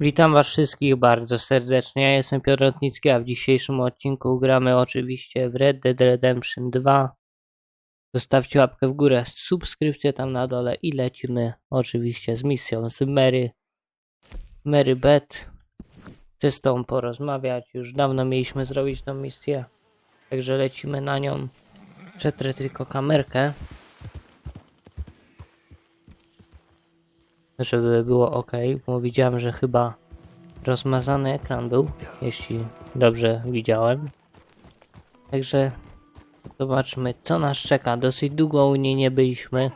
Witam was wszystkich bardzo serdecznie. Ja jestem Piotr Rotnicki, a w dzisiejszym odcinku gramy oczywiście w Red Dead Redemption 2. Zostawcie łapkę w górę, subskrypcję tam na dole i lecimy oczywiście z misją z Mary. Mary Beth. Chcę z tą porozmawiać. Już dawno mieliśmy zrobić tą misję. Także lecimy na nią. Przetrę tylko kamerkę. Żeby było ok, bo widziałem, że chyba rozmazany ekran był, jeśli dobrze widziałem. Także zobaczmy, co nas czeka. Dosyć długo u niej nie byliśmy.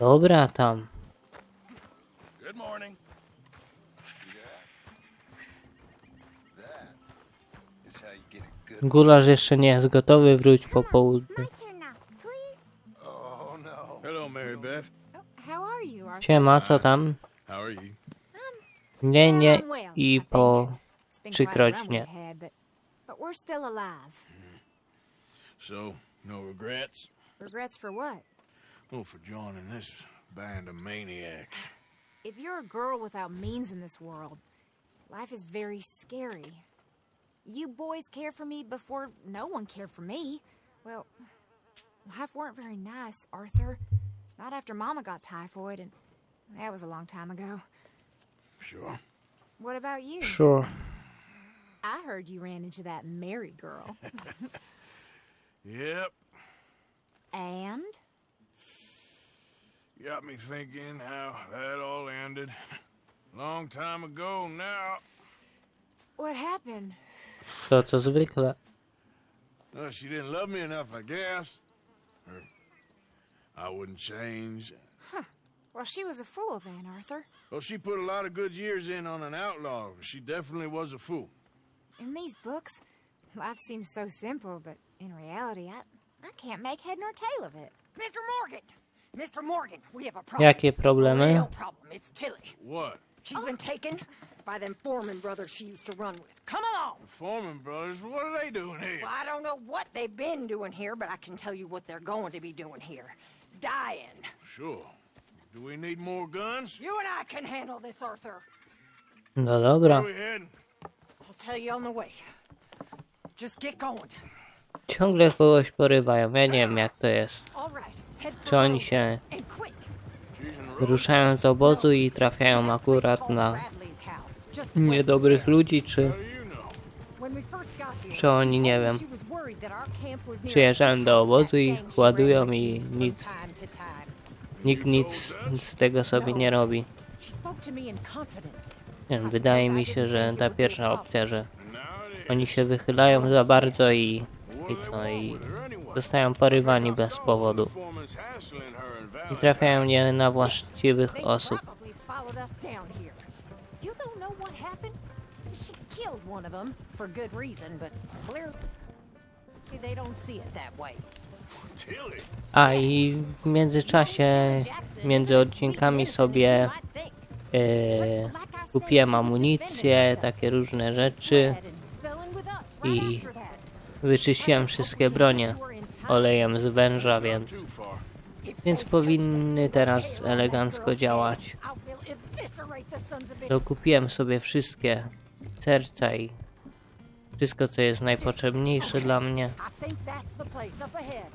Dobra, tam. Gulasz jeszcze nie jest gotowy, wróć po południu. Mary Beth. How are you? Arthur? Siema, co tam? How are you? Nie, nie I'm um, well, i I po... think. It's been quite nie. had, but, but we're still alive. So, no regrets? Regrets for what? Well, for joining this band of maniacs. If you're a girl without means in this world, life is very scary. You boys cared for me before no one cared for me. Well, life weren't very nice, Arthur. Not after Mama got typhoid, and that was a long time ago. Sure. What about you? Sure. I heard you ran into that Mary girl. Yep. and? Got me thinking how that all ended. Long time ago now. What happened? To co zwykle. Well, she didn't love me enough, I guess. Or I wouldn't change. Well, she was a fool then, Arthur. Well, she put a lot of good years in on an outlaw. She definitely was a fool. In these books, life seems so simple, but in reality, I, I can't make head nor tail of it. Mr. Morgan! Mr. Morgan, we have a problem. Jakie problemy? Eh? Real problem. It's Tilly. What? She's been taken by them Foreman brothers she used to run with. Come along! The Foreman brothers, what are they doing here? Well, I don't know what they've been doing here, but I can tell you what they're going to be doing here. Dying. Sure. Do we need more guns? You and I can handle this, Arthur. No dobra. I'll tell you on the way. Just get going. Ciągle kogoś porywają. Ja nie wiem jak to jest. All right. Head for Czy oni się ruszają z obozu i trafiają akurat na niedobrych ludzi, czy... How do you know? When we first got here, Czy oni, nie wiem, przyjeżdżają do obozu i ładują i nic. Nikt nic z tego sobie nie robi. Wydaje mi się, że ta pierwsza opcja, że oni się wychylają za bardzo i, i co, i zostają porywani bez powodu. I trafiają nie na właściwych osób. You one of them for good reason, but clearly A i w międzyczasie, między odcinkami sobie e, kupiłem amunicję, takie różne rzeczy i wyczyściłem wszystkie bronie olejem z węża, więc, więc powinny teraz elegancko działać. Dokupiłem sobie wszystkie serca i wszystko, co jest najpotrzebniejsze dla mnie.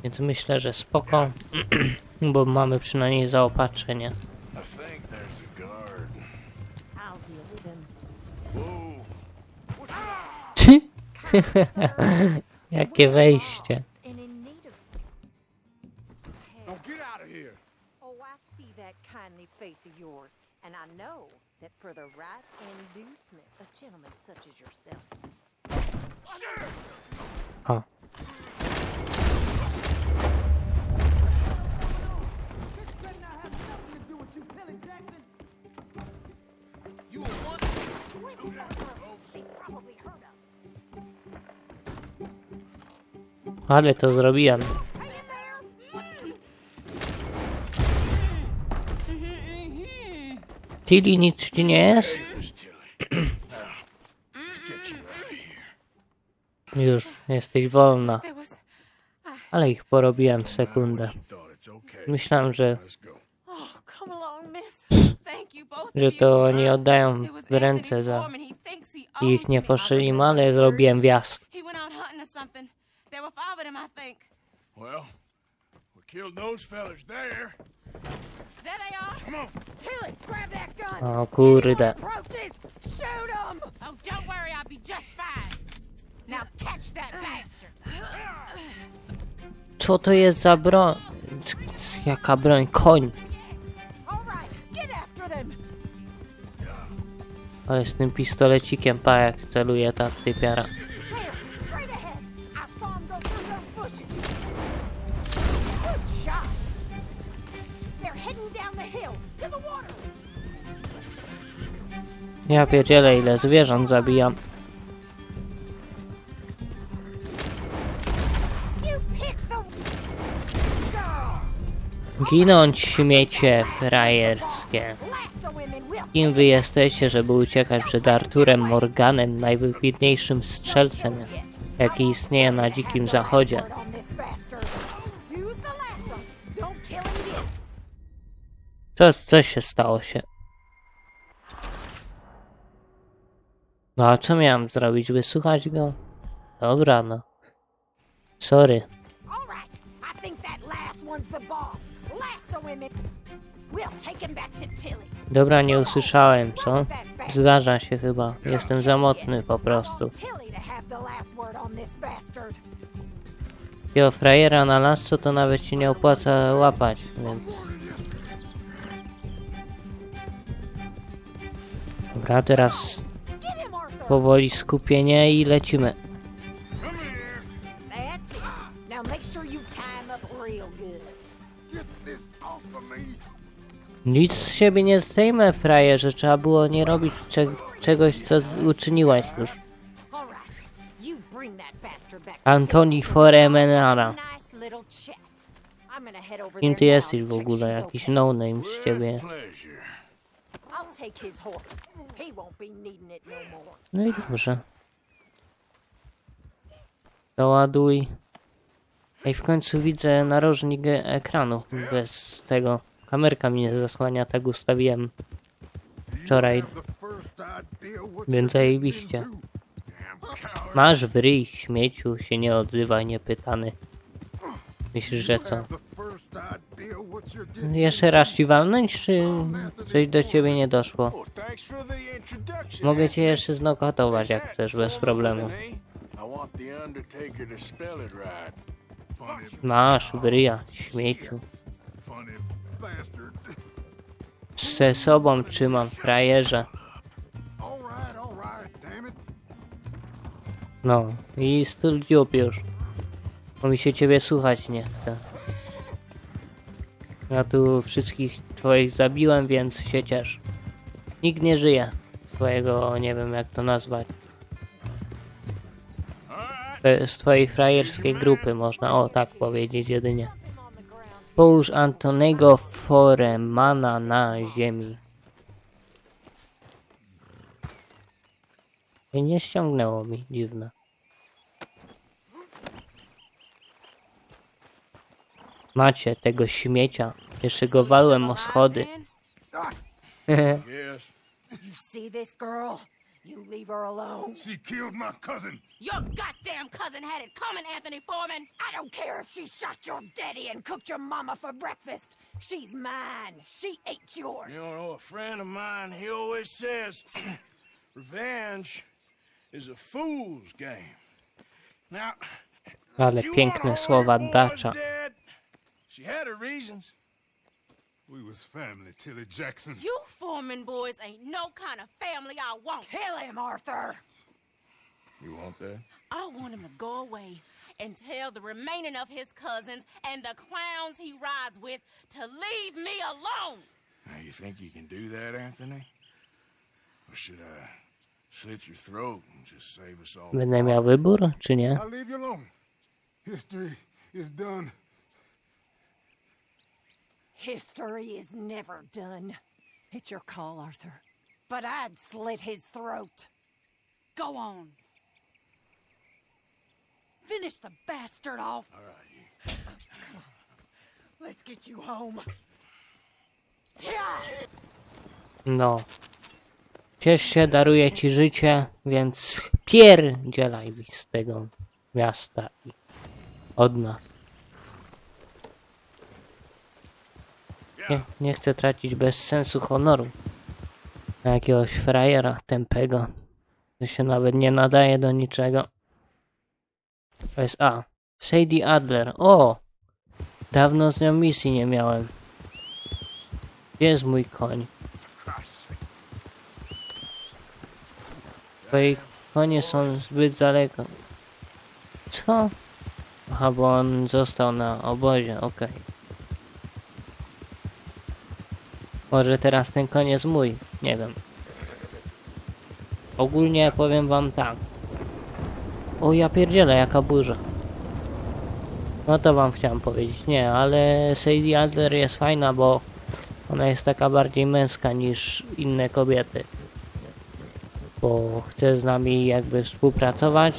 Więc myślę, że spoko, bo mamy przynajmniej zaopatrzenie. Jakie wejście. And of of. Oh, I of and I know that for the right inducement, a gentleman such as yourself. Us. ale to zrobiłem. Tilly, nic ci nie jest? Here's Tilly. Now, let's get you out of here. Już, jesteś wolna. Was. Ale ich porobiłem w sekundę. Myślałem, że. Oh, że to oni oddają w ręce za ich nie poszli, ale zrobiłem wjazd. O kurde. Co to jest za broń? Jaka broń? Koń. Ale z tym pistolecikiem pa jak celuje ta typiara. There, straight ahead. I saw Ginąć śmiecie frajerskie. Kim wy jesteście, żeby uciekać przed Arturem Morganem, najwybitniejszym strzelcem, jaki istnieje na dzikim zachodzie? Co, co się stało się? No a co miałem zrobić? Wysłuchać go? Dobra, no. Sorry. All right, I think that last one's the boss. Dobra, nie usłyszałem, co? Zdarza się chyba. Jestem za mocny po prostu. Jo, frajera na lasce to nawet się nie opłaca łapać, więc... Dobra, teraz powoli skupienie i lecimy. Nic z siebie nie zdejmę, frajerze. Trzeba było nie robić cze czegoś, co uczyniłeś już. Antoni. Foremenara. Kim ty jesteś w ogóle? Jakiś no-name z ciebie. No. No i dobrze. Doładuj. Ej, w końcu widzę narożnik e- ekranu. Bez tego. Kamerka mnie zasłania, tak ustawiłem wczoraj. Więc zajebiście. Masz w ryj, śmieciu, się nie odzywaj, niepytany. Myślisz, że co? Getting Jeszcze raz ci walnąć, czy coś do ciebie nie doszło? Mogę cię jeszcze znokautować, jak chcesz, bez problemu. Masz w ryja, śmieciu. Funny bastard. Z sobą trzymam, frajerze. No, i styl dziób już. Bo mi się ciebie słuchać nie chce. Ja tu wszystkich twoich zabiłem, więc się ciesz. Nikt nie żyje. Twojego, nie wiem jak to nazwać. Z twojej frajerskiej grupy można, o tak powiedzieć jedynie. Połóż Antonego Foremana na ziemi. I nie ściągnęło mi, dziwne. Macie tego śmiecia. Jeszcze go walłem o schody. Yes. You see this girl? You leave her alone. She killed my cousin. Your goddamn cousin had it coming, Anthony Foreman. I don't care if she shot your daddy and cooked your mama for breakfast. She's mine. She ate yours. You know, a friend of mine, he always says, revenge is a fool's game. Now, Ale you piękne want słowa all your boys Dacza. dead? She had her reasons. We was family, Tilly Jackson. You Foreman boys ain't no kind of family I want. Kill him, Arthur. You want that? I want him to go away and tell the remaining of his cousins and the clowns he rides with to leave me alone. Now, you think you can do that, Anthony? Or should I slit your throat and just save us all? Będę miał wybór, czy nie? I'll leave you alone. History is done. History is never done. It's your call, Arthur. But I'd slit his throat. Go on. Finish the bastard off. All right, you. Let's get you home. No. Ciesz się, daruję ci życie, więc pierdzielaj mi z tego miasta i od nas. Nie, nie chcę tracić bez sensu honoru na jakiegoś frajera tępego, to się nawet nie nadaje do niczego. To jest A. Sadie Adler. O! Dawno z nią misji nie miałem. Gdzie jest mój koń? Twoje konie są zbyt daleko. Co? Aha, bo on został na obozie, okej. Może teraz ten jest mój, nie wiem. Ogólnie powiem wam tak. O ja pierdzielę, jaka burza. No to wam chciałem powiedzieć, nie, ale Sadie Adler jest fajna, bo ona jest taka bardziej męska niż inne kobiety. Bo chce z nami jakby współpracować.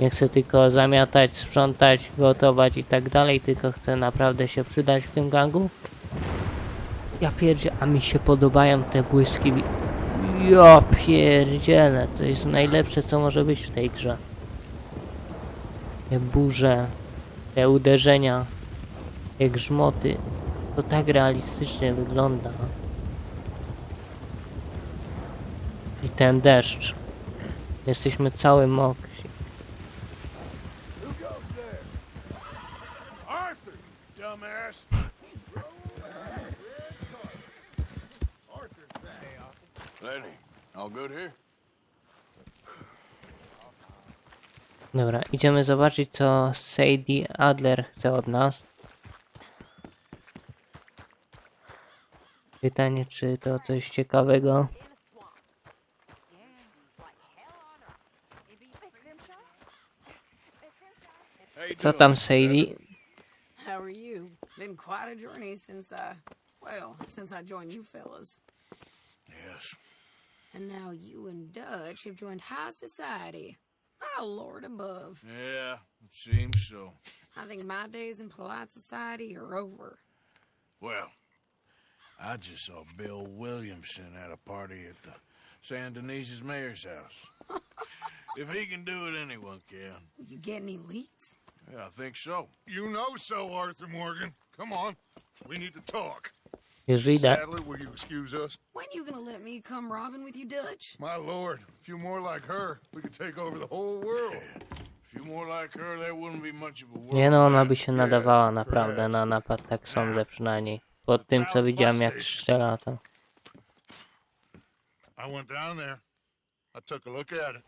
Nie chce tylko zamiatać, sprzątać, gotować i tak dalej, tylko chce naprawdę się przydać w tym gangu. Ja pierdzie, a mi się podobają te błyski. Ja pierdzielę, to jest najlepsze co może być w tej grze. Te burze, te uderzenia, te grzmoty. To tak realistycznie wygląda. I ten deszcz. Jesteśmy cały mokrzy. Who goes there? Arthur, you dumbass. Lenny, all good here? Dobra, idziemy zobaczyć co Sadie Adler chce od nas. Pytanie, czy to coś ciekawego? Co tam Sadie? How are you? Been quite a journey since I, well, since I joined you fellas. Yes. And now you and Dutch have joined high society. Oh, Lord above. Yeah, it seems so. I think my days in polite society are over. Well, I just saw Bill Williamson at a party at the San Denise's mayor's house. if he can do it, anyone can. You get any leads? Yeah, I think so. You know so, Arthur Morgan. Come on. We need to talk. Jeżeli da... Sadler, will you excuse us? When you gonna let me come robbing with you, Dutch? My lord, a few more like her, we could take over the whole world. A few more like her, there wouldn't be much of a world. Nie no, ona by się nadawała naprawdę na napad, tak sądzę przynajmniej. Po tym co widziałem jak strzela to... I went down there. I took a look at it.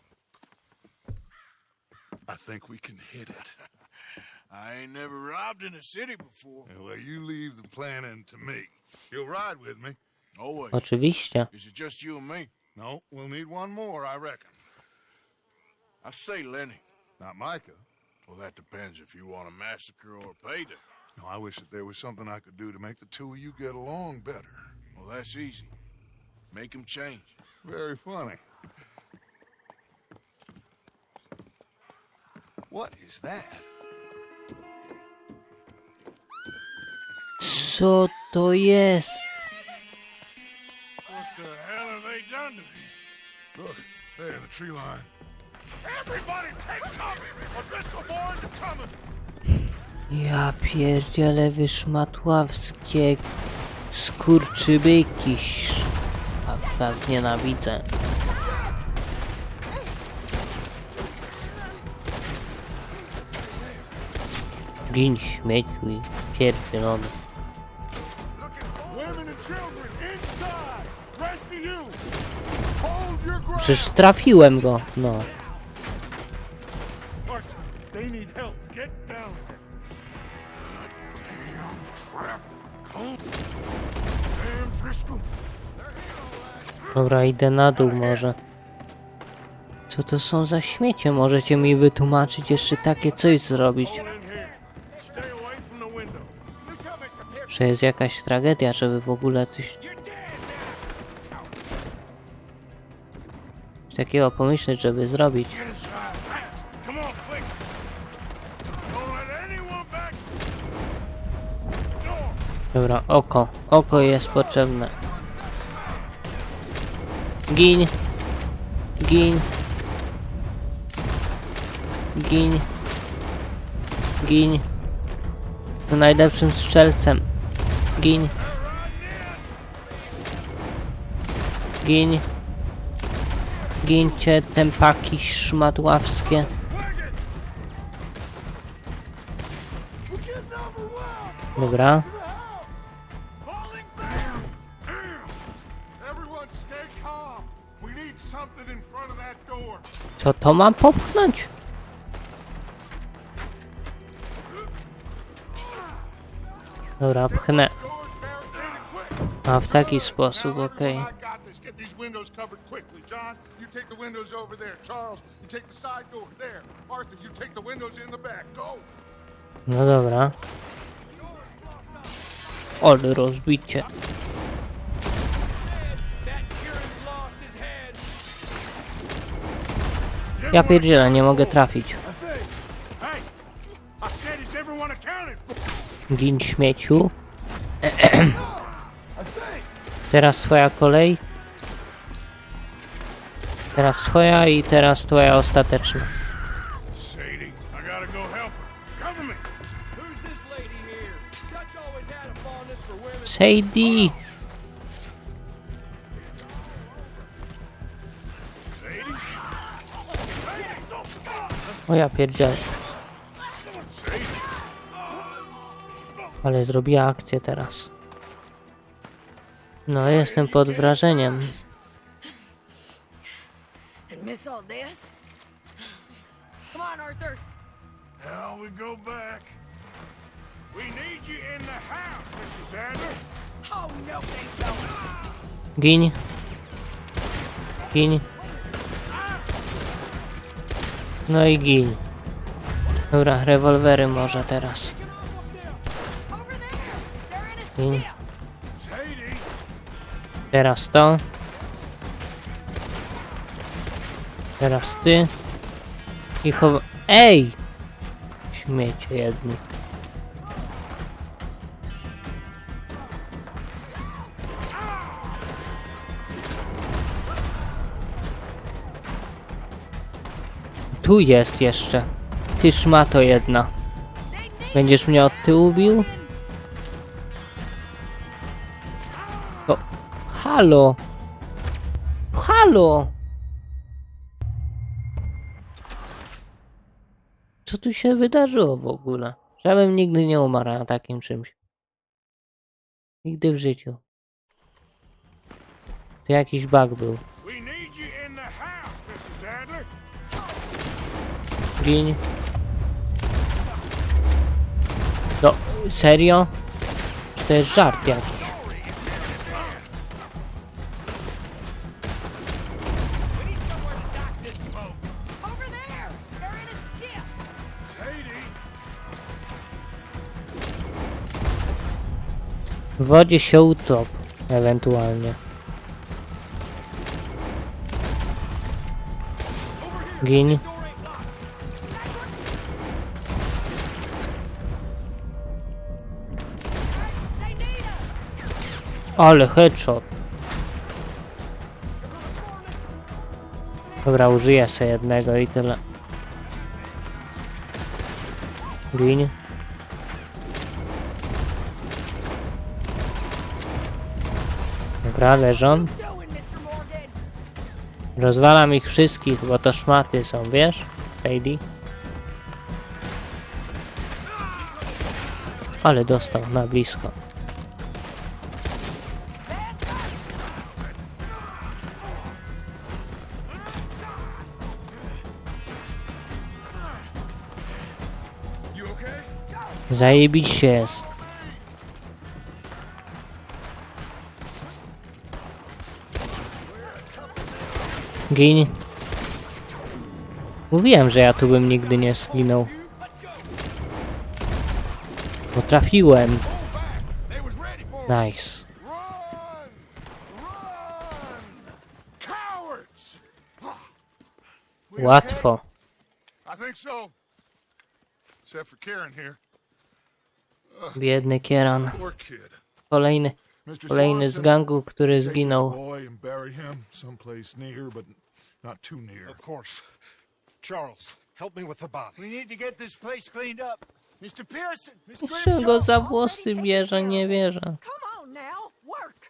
I think we can hit it. I ain't never robbed in a city before. Well, you leave the planning to me. You'll ride with me. Always. Oczywiście. Is it just you and me? No, we'll need one more, I reckon. I say Lenny. Not Micah. Well, that depends if you want a massacre or a payday. No, I wish that there was something I could do to make the two of you get along better. Well, that's easy. Make 'em change. Very funny. What is that? Boys are coming! Ja pierdzielę wyszmatławskie skurczybyki. A was nienawidzę. Gin śmieciu i pierdzielony. Przecież trafiłem go, no. Dobra, idę na dół może. Co to są za śmiecie? Możecie mi wytłumaczyć jeszcze takie coś zrobić. Że jest jakaś tragedia, żeby w ogóle coś coś takiego pomyśleć, żeby zrobić. Dobra, oko. Oko jest potrzebne. Gin. Gin. Gin. Gin. Najlepszym strzelcem. Gin. Gin. Gincie tempaki szmatławskie. Dobra. Co to mam popchnąć? Dobra, pchnę. A w taki sposób, okej. Go. No dobra. Ale rozbicie. Ja pierdzielę, nie mogę trafić. Gin śmieciu. Teraz twoja kolej. Teraz twoja i teraz twoja ostateczna. Sadie? O ja pierdzielę. Ale zrobiła akcję teraz. No, jestem pod wrażeniem. And miss all this? Come on, Arthur. Now we go back. We need you in the house, Mrs. Adler. Oh, no, they don't. Gin. Gin. No i gin. Dobra, rewolwery może teraz. Gin. Teraz to. Teraz ty. I chowa... Ej! Śmiecie jedni. Tu jest jeszcze. Ty szmato jedna. Będziesz mnie od tyłu bił? Halo! Halo! Co tu się wydarzyło w ogóle? Żebym nigdy nie umarł na takim czymś. Nigdy w życiu. To jakiś bug był. Gin. No, serio? Czy to jest żart jakiś? Wodzie się utop, ewentualnie. Gin. Ale headshot. Dobra, użyję sobie jednego i tyle. Gin. Dobra, leżą. Rozwalam ich wszystkich, bo to szmaty są, wiesz? Sadie. Ale dostał na blisko. Zajebiście jest. Gin. Mówiłem, że ja tu bym nigdy nie zginął. Bo trafiłem. They was ready for us. Nice. Łatwo. Biedny Kieran. Kolejny, kolejny z gangu, który zginął. Boy and bury him someplace near, but not too near. Of course. Charles, help me with the body. We need to get this place cleaned up. Mr. Pearson, Miss Jeszcze go za włosy bierze, nie wierzę. Come on now, work.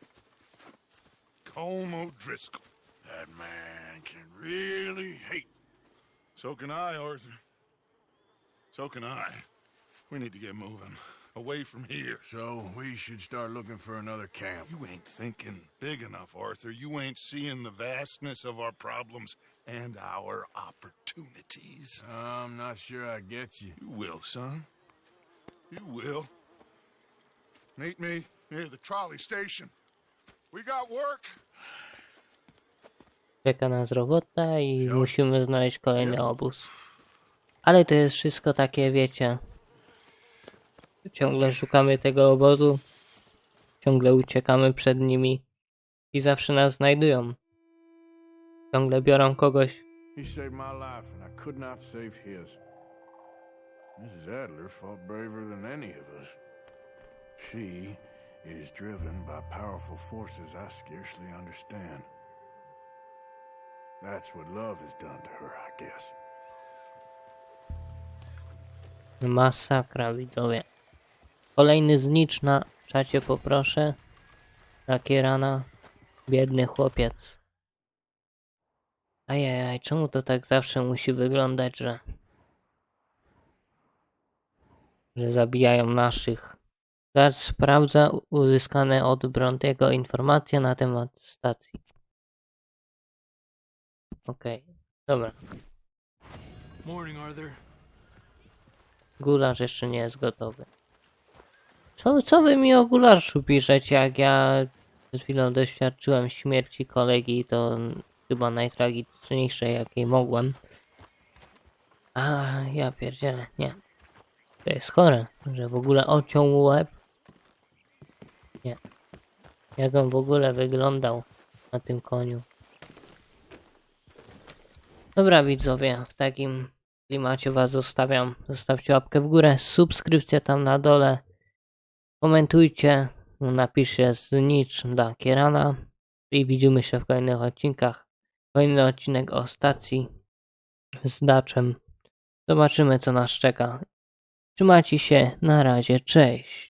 Colm O'Driscoll. That man can really hate. So can I, Arthur. So can I. We need to get moving. Away from here. So we should start looking for another camp. You ain't thinking big enough, Arthur. You ain't seeing the vastness of our problems and our opportunities. I'm not sure I get you. You will, son. You will. Meet me near the trolley station. We got work. Czeka nas robota i musimy znaleźć kolejny obóz. Ale to jest wszystko takie, wiecie. Ciągle szukamy tego obozu. Ciągle uciekamy przed nimi. I zawsze nas znajdują. Ciągle biorą kogoś. He saved my life, and I could not save his. Mrs. Adler fought braver than any of us. She is driven by powerful forces I scarcely understand. That's what love has done to her, I guess. Masakra, widzowie. Kolejny znicz na czacie poproszę. Takie rana. Biedny chłopiec. Ajajaj, czemu to tak zawsze musi wyglądać, że... że zabijają naszych. Zaraz sprawdza uzyskane od Brontiego informacje na temat stacji. Okej, dobra. Morning, Arthur. Gularz jeszcze nie jest gotowy. Co, co wy mi o gulaszu piszecie, jak ja przed chwilą doświadczyłem śmierci kolegi, to chyba najtragiczniejszej, jakiej mogłem. A ja pierdzielę, nie. To jest chore, że w ogóle ociął łeb. Nie. Jak on w ogóle wyglądał na tym koniu. Dobra widzowie, w takim klimacie was zostawiam. Zostawcie łapkę w górę, subskrypcję tam na dole. Komentujcie, napiszcie znicz dla Kierana i widzimy się w kolejnych odcinkach. Kolejny odcinek o stacji z Daczem. Zobaczymy co nas czeka. Trzymajcie się, na razie, cześć.